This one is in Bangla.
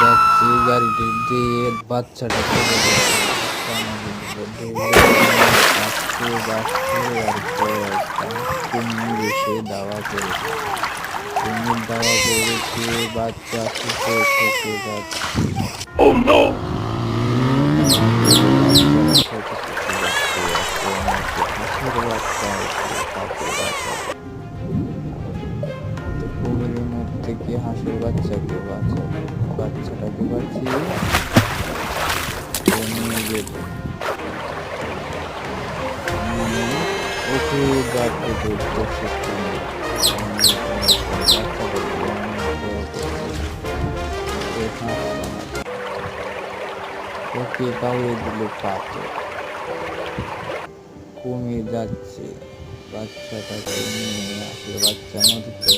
যাচ্ছি গাড়িটি দিয়ে বাচ্চাটা পরে কুমির এসে দাওয়া করেছে কুমির দাওয়া করেছে বাচ্চা ফুটে থেকে যাচ্ছে হাঁসের বাচ্চাকে বাঁচা ও নিয়ে ওকে গাড়তে ধরতো সে কুমির। বাচ্চাটাকে অনেক বড় করে ওকে কাউরে দিল পাথর। কমে যাচ্ছে। বাচ্চাটাকে নিয়ে আসলে বাচ্চা নদীতে